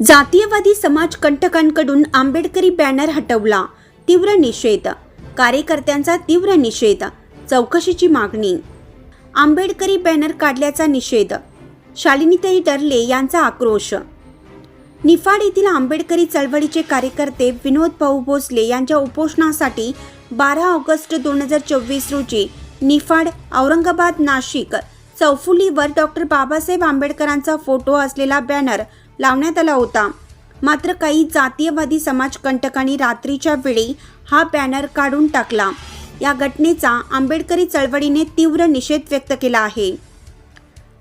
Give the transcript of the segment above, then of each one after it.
जातीयवादी समाज कंटकांकडून आंबेडकरी बॅनर हटवला. तीव्र निषेध. कार्यकर्त्यांचा तीव्र निषेध. चौकशीची मागणी. आंबेडकरी बॅनर काढल्याचा निषेध. शालिनीताई डरले यांचा आक्रोश. निफाड येथील आंबेडकरी चळवळीचे कार्यकर्ते विनोद भाऊ भोसले यांच्या उपोषणासाठी बारा ऑगस्ट दोन हजार चोवीस रोजी निफाड औरंगाबाद नाशिक चौफुलीवर डॉक्टर बाबासाहेब आंबेडकरांचा फोटो असलेला बॅनर लावण्यात आला होता. मात्र काही जातीयवादी समाजकंटकांनी रात्रीच्या वेळी हा बॅनर काढून टाकला. या घटनेचा आंबेडकरी चळवळीने तीव्र निषेध व्यक्त केला आहे.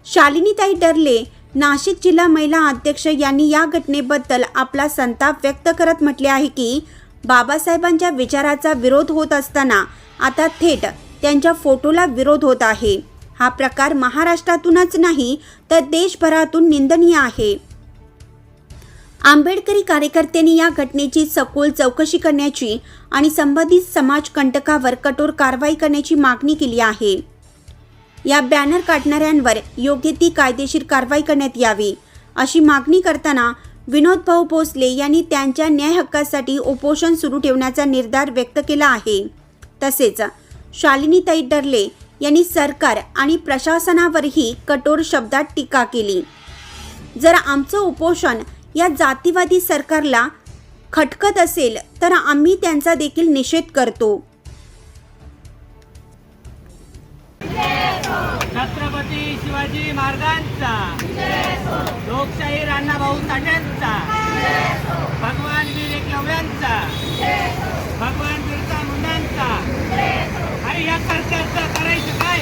शालिनीताई डरले नाशिक जिल्हा महिला अध्यक्ष यांनी या घटनेबद्दल आपला संताप व्यक्त करत म्हटले आहे की बाबासाहेबांच्या विचाराचा विरोध होत असताना आता थेट त्यांच्या फोटोला विरोध होत आहे. हा प्रकार महाराष्ट्रातूनच नाही तर देशभरातून निंदनीय आहे. आंबेडकरी कार्यकर्त्यांनी या घटनेची सखोल चौकशी करण्याची आणि संबंधित समाजकंटकावर कठोर कारवाई करण्याची मागणी केली आहे. या बॅनर काढणाऱ्यांवर योग्य ती कायदेशीर कारवाई करण्यात यावी अशी मागणी करताना विनोद भाऊ भोसले यांनी त्यांच्या न्याय हक्कासाठी उपोषण सुरू ठेवण्याचा निर्धार व्यक्त केला आहे. तसेच शालिनीताई डरले यांनी सरकार आणि प्रशासनावरही कठोर शब्दात टीका केली. जर आमचं उपोषण या जातीवादी सरकारला खटकत असेल तर आम्ही त्यांचा देखील निषेध करतो. छत्रपती शिवाजी महाराजांचा. लोकशाही राणाभाऊ साठ्यांचा भगवान वीर एकलव्यांचा. भगवान बिरसा मुंडांचा. आणि या सरकारचा करायचं काय?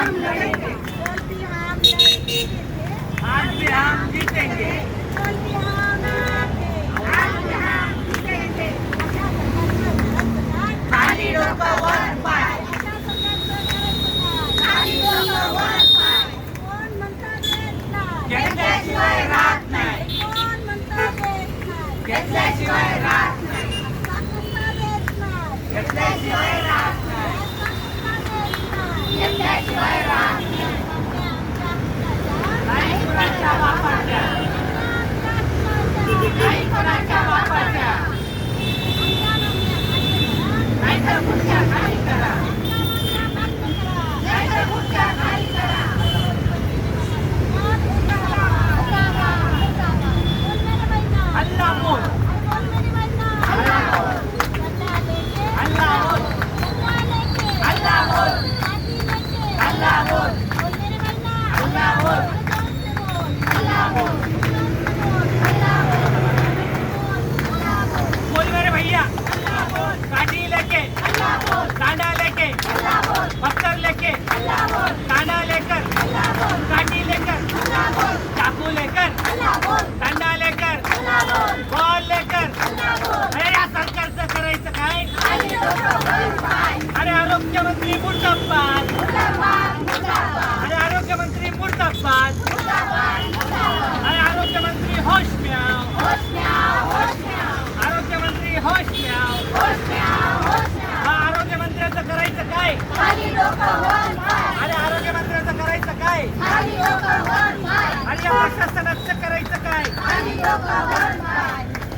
हम लड़ेंगे आज भी हम जीतेंगे खाली लोगों काय आणि आरोग्य मंत्र्याचं करायचं काय? आणि या लक्ष करायचं काय?